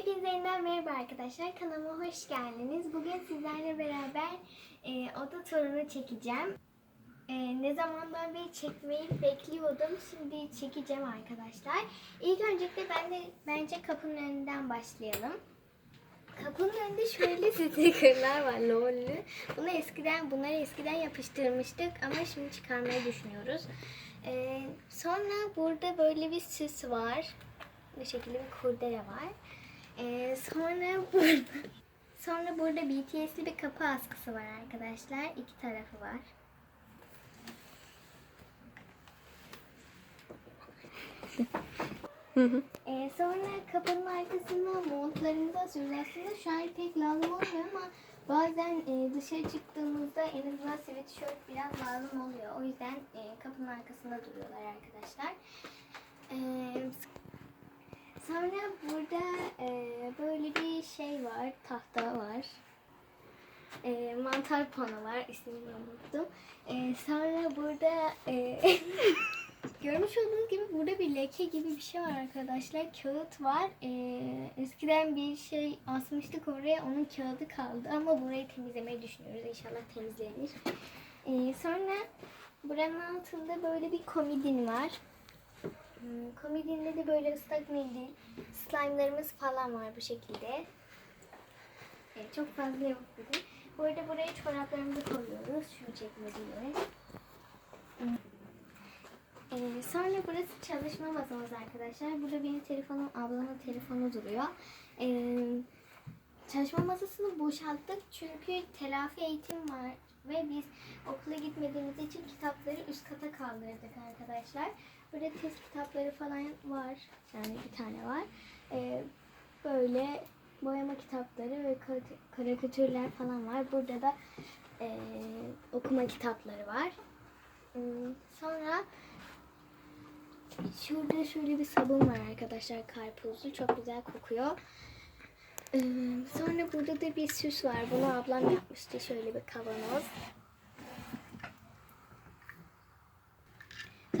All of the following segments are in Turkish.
Hepinize yeniden merhaba arkadaşlar. Kanalıma hoş geldiniz. Bugün sizlerle beraber e, oda turunu çekeceğim. E, ne zamandan beri çekmeyi bekliyordum. Şimdi çekeceğim arkadaşlar. İlk öncelikle ben de bence kapının önünden başlayalım. Kapının önünde şöyle stickerlar var lollü. Bunu eskiden bunları eskiden yapıştırmıştık ama şimdi çıkarmayı düşünüyoruz. E, sonra burada böyle bir süs var. Bu şekilde bir kurdele var. Ee, sonra burada sonra burada BTS'li bir kapı askısı var arkadaşlar. İki tarafı var. Ee, sonra kapının arkasında montlarımızı asıyoruz. Aslında şu an pek lazım olmuyor ama bazen e, dışarı çıktığımızda en azından sweatshirt biraz lazım oluyor. O yüzden e, kapının arkasında duruyorlar arkadaşlar. Ee, Sonra burada e, böyle bir şey var, tahta var. E, mantar pano var, ismini unuttum. E, sonra burada e, görmüş olduğunuz gibi burada bir leke gibi bir şey var arkadaşlar. Kağıt var. E, eskiden bir şey asmıştık oraya, onun kağıdı kaldı ama burayı temizlemeyi düşünüyoruz. İnşallah temizlenir. E, sonra buranın altında böyle bir komodin var. Hmm, Komedinde de böyle ıslak mendil, slime'larımız falan var bu şekilde. Evet, çok fazla yok bugün. Bu arada buraya çoraplarımızı koyuyoruz. Şu çekmediği hmm. ee, Sonra burası çalışma masamız arkadaşlar. Burada benim telefonum, ablamın telefonu duruyor. Ee, çalışma masasını boşalttık çünkü telafi eğitim var ve biz okula gitmediğimiz için kitapları üst kata kaldırdık arkadaşlar. Burada test kitapları falan var. Yani bir tane var. Ee, böyle boyama kitapları ve kar- karikatürler falan var. Burada da e, okuma kitapları var. Hmm, Sonra şurada şöyle bir sabun var arkadaşlar karpuzlu. Çok güzel kokuyor. Ee, sonra burada da bir süs var. Bunu ablam yapmıştı. Şöyle bir kavanoz.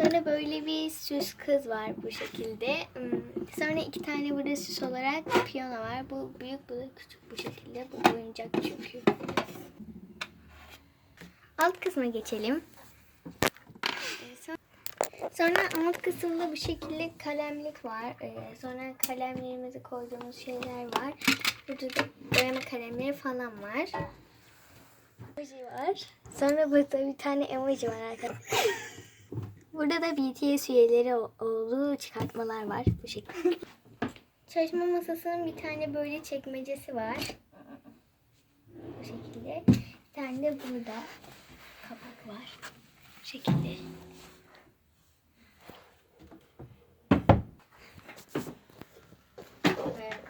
Sonra böyle bir süs kız var bu şekilde. Hmm, Sonra iki tane burada süs olarak piyano var. Bu büyük, bu da küçük bu şekilde. Bu oyuncak çünkü. Alt kısma geçelim. Son- Sonra alt kısımda bu şekilde kalemlik var. Ee, sonra kalemlerimizi koyduğumuz şeyler var. Burada da boyama kalemleri falan var. Emoji var. Sonra burada bir tane emoji var arkadaşlar. Burada da BTS üyeleri olduğu çıkartmalar var bu şekilde. Çalışma masasının bir tane böyle çekmecesi var. Bu şekilde. Bir tane de burada kapak var. Bu şekilde.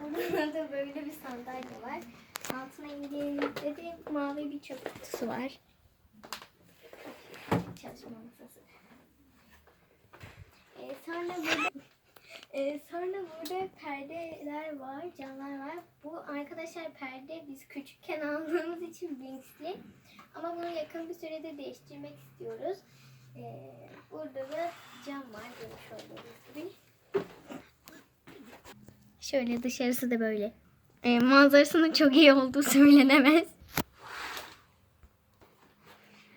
Burada da böyle bir sandalye var. Altına indiğinizde de mavi bir çöp kutusu var. Çalışma masası. Ee, sonra burada ee, sonra burada perdeler var, camlar var. Bu arkadaşlar perde biz küçükken aldığımız için Binks'li. Ama bunu yakın bir sürede değiştirmek istiyoruz. Ee, burada da cam var görmüş olduğunuz gibi. Şöyle dışarısı da böyle. Ee, manzarasının çok iyi olduğu söylenemez.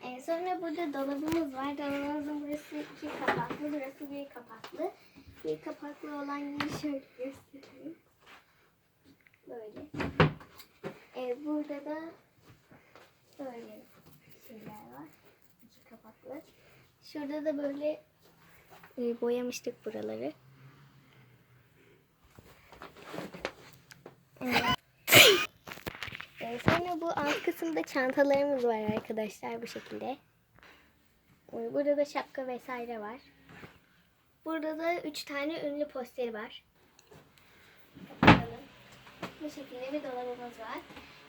Ee, sonra burada dolabımız var. Dolabımızın burası iki kapaklı, burası bir kapaklı. Bir kapaklı olan yeri şöyle göstereyim. Böyle. Ee, burada da böyle şeyler var. İki kapaklı. Şurada da böyle e, boyamıştık buraları. Evet. Ee, sonra bu alt kısımda çantalarımız var arkadaşlar bu şekilde. Ee, Burada da şapka vesaire var. Burada da üç tane ünlü posteri var. Bu şekilde bir dolabımız var.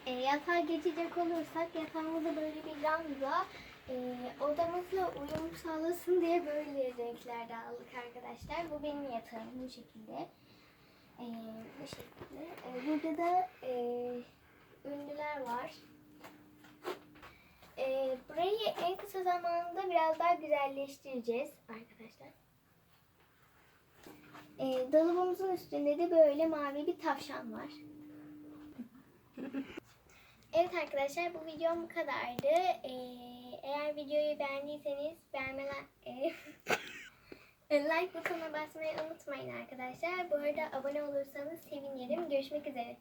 E, yatağa geçecek olursak yatağımızı böyle bir ranza e, odamızla uyum sağlasın diye böyle renklerde aldık arkadaşlar. Bu benim yatağım bu şekilde. E, bu şekilde. E, burada da e, var. E, burayı en kısa zamanda biraz daha güzelleştireceğiz arkadaşlar. E, dolabımızın üstünde de böyle mavi bir tavşan var. Evet arkadaşlar bu videom bu kadardı. Ee, eğer videoyu beğendiyseniz beğenmeler e, like butonuna basmayı unutmayın arkadaşlar. Bu arada abone olursanız sevinirim. Görüşmek üzere.